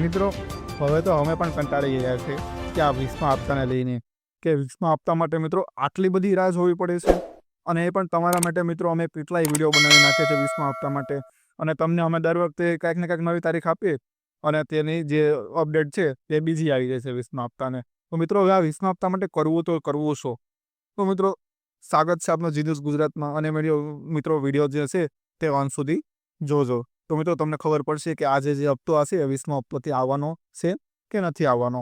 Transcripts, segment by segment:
મિત્રો, હવે તો અમે પણ કંટાળી ગયા છે કે આ વીસમા હપ્તાને લઈને. કે વીસમાં હપ્તા માટે મિત્રો આટલી બધી રાહ જોવી પડે છે અને એ પણ તમારા માટે મિત્રો અમે કેટલાય વીડિયો બનાવી નાખીએ છીએ વીસમાં આપતા માટે. અને તમને અમે દર વખતે કાંઈક ને કાંઈક નવી તારીખ આપીએ અને તેની જે અપડેટ છે તે બીજી આવી જાય છે વીસમા હપ્તાને. તો મિત્રો હવે આ વીસમા હપ્તા માટે કરવું તો કરવું શું? તો મિત્રો, સ્વાગત છે આપનો જીન્યુઝ ગુજરાતમાં અને વીડિયો મિત્રો વીડિયો જે છે તે અંત સુધી જોજો. તો મિત્રો, તમને ખબર પડશે કે આજે જે હપ્તો હશે એ વીસમો હપ્તો તે આવવાનો છે કે નથી આવવાનો.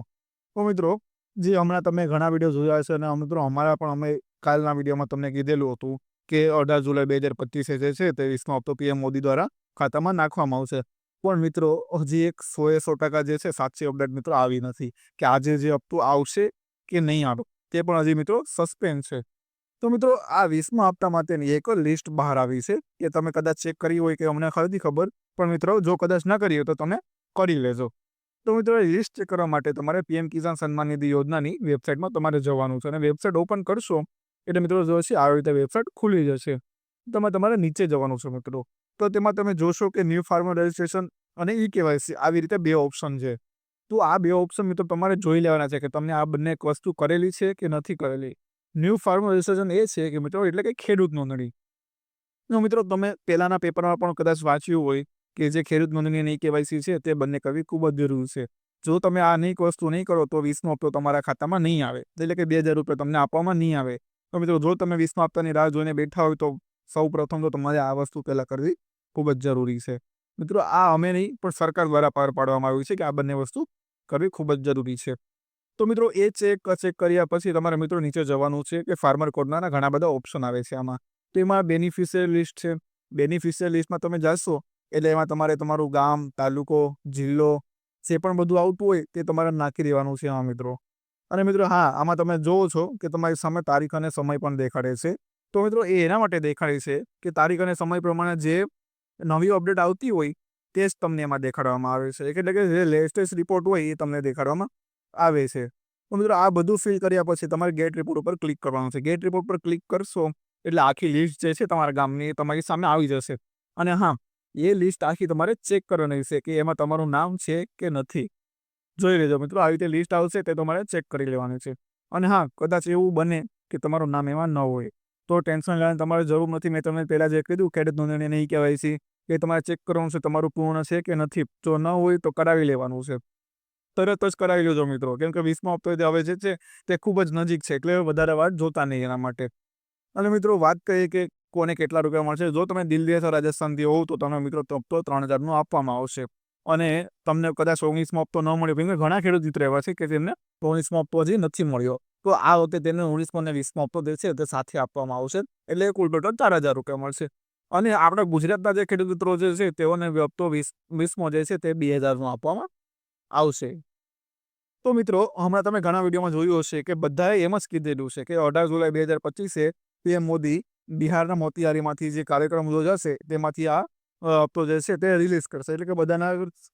તો મિત્રો, જે હમણાં તમે ઘણા વીડિયો જોયા હશે અને મિત્રો, અમારા પણ અમે કાલના વિડીયોમાં તમને કીધેલું હતું કે અઢાર જુલાઈ બે હજાર પચીસે જે છે તે વીસમો હપ્તો પીએમ મોદી દ્વારા ખાતામાં નાખવામાં આવશે. પણ મિત્રો, હજી એક સો એ સો ટકા જે છે સાચી અપડેટ મિત્રો આવી નથી કે આજે જે હપ્તો આવશે કે નહીં આવે, તે પણ હજી મિત્રો સસ્પેન્સ છે. તો મિત્રો, આ વીસમા હપ્તા માટેની એક લિસ્ટ બહાર આવી છે કે તમે કદાચ ચેક કરી હોય કે અમને ખરીદી ખબર. પણ મિત્રો, જો કદાચ ના કરી હોય તો તમે કરી લેજો. તો મિત્રો લિસ્ટ ચેક કરવા માટે તમારે પીએમ કિસાન સન્માન નિધિ યોજનાની વેબસાઇટમાં તમારે જવાનું છે. અને વેબસાઇટ ઓપન કરશો એટલે મિત્રો, જો છે આવી રીતે વેબસાઇટ ખુલી જશે. તમે તમારે નીચે જવાનું છે મિત્રો. તો તેમાં તમે જોશો કે ન્યૂ ફાર્મર રજિસ્ટ્રેશન અને ઈ કેવાયસી આવી રીતે બે ઓપ્શન છે. તો આ બે ઓપ્શન મિત્રો તમારે જોઈ લેવાના છે કે તમને આ બંને એક વસ્તુ કરેલી છે કે નથી કરેલી. ન્યૂ ફાર્મર રજિસ્ટ્રેશન એ છે કે મિત્રો એટલે કે ખેડૂત નોંધણી. તો મિત્રો તમે પહેલાંના પેપરમાં પણ કદાચ વાંચ્યું હોય કે જે ખેડૂત નોંધણી અને કેવાયસી છે તે બંને કરવી ખૂબ જ જરૂરી છે. જો તમે આ નહીં વસ્તુ નહીં કરો તો વીસનો હપ્તો તમારા ખાતામાં નહીં આવે. એટલે કે બે હજાર રૂપિયા તમને આપવામાં નહીં આવે. તો મિત્રો જો તમે વીસનો હપ્તાની રાહ જોઈને બેઠા હોય તો સૌ પ્રથમ તો તમારે આ વસ્તુ પહેલાં કરવી ખૂબ જ જરૂરી છે. મિત્રો આ અમે નહીં, પણ સરકાર દ્વારા પાર પાડવામાં આવ્યું છે કે આ બંને વસ્તુ કરવી ખૂબ જ જરૂરી છે. તો મિત્રો એ ચેક ચેક કર્યા પછી તમારે મિત્રો નીચે જવાનું છે કે ફાર્મર કોડના ઘણા બધા ઓપ્શન આવે છે આમાં. તો એમાં બેનિફિશિયરી લિસ્ટ છે. બેનિફિશિયરી લિસ્ટમાં તમે જાશો એટલે એમાં તમારે તમારું ગામ, તાલુકો, જિલ્લો જે પણ બધું આવતું હોય તે તમારે નાખી દેવાનું છે આમાં મિત્રો. અને મિત્રો હા, આમાં તમે જોવો છો કે તમારી સામે તારીખ અને સમય પણ દેખાડે છે. તો મિત્રો એ એના માટે દેખાડે છે કે તારીખ અને સમય પ્રમાણે જે નવી અપડેટ આવતી હોય તે જ તમને એમાં દેખાડવામાં આવે છે. એટલે કે જે લેટેસ્ટ રિપોર્ટ હોય એ તમને દેખાડવામાં આવે છે. તો મિત્રો આ બધું ફિલ કર્યા પછી તમારે ગેટ રિપોર્ટ ઉપર ક્લિક કરવાનું છે. ગેટ રિપોર્ટ પર ક્લિક કરશો એટલે આખી લિસ્ટ જે છે તમારા ગામની તમારી સામે આવી જશે. અને હા, એ લિસ્ટ આખી તમારે ચેક કરવાની છે કે એમાં તમારું નામ છે કે નથી. જોઈ લેજો મિત્રો, આવી રીતે લિસ્ટ આવશે તે તમારે ચેક કરી લેવાનું છે. અને હા, કદાચ એવું બને કે તમારું નામ એમાં ન હોય, તો ટેન્શન લેવાની તમારે જરૂર નથી. મેં તમને પહેલાં જે કીધું ખેડૂત નોંધણી નહીં કહેવાય છે કે તમારે ચેક કરવાનું છે તમારું પૂર્ણ છે કે નથી. જો ન હોય તો કરાવી લેવાનું છે. તરત જ કરાવી લેજો મિત્રો. કેમ કે વીસમો હપ્તો જે આવે છે તે ખૂબ જ નજીક છે, એટલે વધારે વાત જોતા નહીં એના માટે. અને મિત્રો વાત કરીએ કે કોને કેટલા રૂપિયા મળશે? જો તમે દિલ્હી અથવા રાજસ્થાનથી હોવ તો તમને મિત્રો હપ્તો ત્રણ હજારનો આપવામાં આવશે. અને તમને કદાચ ઓગણીસમો હપ્તો ન મળ્યો, કેમ કે ઘણા ખેડૂત મિત્રો એવા છે કે તેમને ઓગણીસમો હપ્તો હજી નથી મળ્યો. તો આ વખતે તેને ઓગણીસમો અને વીસમો હપ્તો જે તે સાથે આપવામાં આવશે, એટલે કુલ ટોટલ ચાર હજાર રૂપિયા મળશે. અને આપણા ગુજરાતના જે ખેડૂત મિત્રો જે છે તેઓને હપ્તો વીસ, વીસમો જે છે તે બે હજારનો આપવામાં આવશે. તો મિત્રો, હમણાં તમે ઘણા વિડીયોમાં જોયું હશે કે બધાએ એમ જ કીધેલું છે કે અઢાર જુલાઈ બે હજાર પચીસે પીએમ મોદી બિહારના મોતિહારીમાંથી જે કાર્યક્રમ યોજાશે, તેમાંથી આ હપ્તો જે છે તે રિલીઝ કરશે. એટલે કે બધાના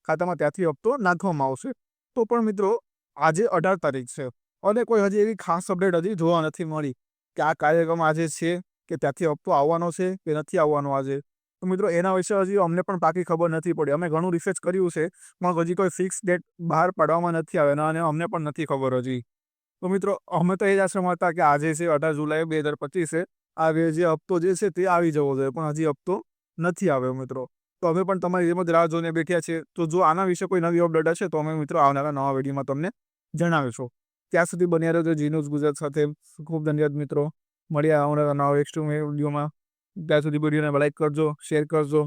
ખાતામાં ત્યાંથી હપ્તો નાખવામાં આવશે. તો પણ મિત્રો, આજે અઢાર તારીખ છે અને કોઈ હજી એવી ખાસ અપડેટ હજી જોવા નથી મળી કે આ કાર્યક્રમ આજે છે કે ત્યાંથી હપ્તો આવવાનો છે કે નથી આવવાનો આજે. તો મિત્રો, એના વિશે હજી અમને પણ પાકી ખબર નથી પડી. અમે ઘણું રિસર્ચ કર્યું છે, પણ હજી કોઈ ફિક્સ ડેટ બહાર પાડવામાં નથી આવેના અને અમને પણ નથી ખબર હજી. તો મિત્રો, અમે તો એ જ આશ્રમ હતા કે આજે છે અઢાર જુલાઈ બે હજાર પચીસે આ જે હપ્તો જે છે તે આવી જવો જોઈએ, પણ હજી હપ્તો નથી આવ્યો મિત્રો. તો અમે પણ તમારી જેમ જ રાહ જોઈને બેઠ્યા છે તો જો આના વિશે કોઈ નવી અપડેટ હશે તો અમે મિત્રો આવનારા નવા વિડીયોમાં તમને જણાવીશું. ત્યાં સુધી બન્યા રહેજો. જી ન્યૂઝ ગુજરાત સાથે. ખૂબ ધન્યવાદ મિત્રો. મળ્યા આવનારા નવા નેક્સ્ટ વિડીયોમાં. ત્યાં સુધી વિડીયોને લાઈક કરજો શેર કરજો.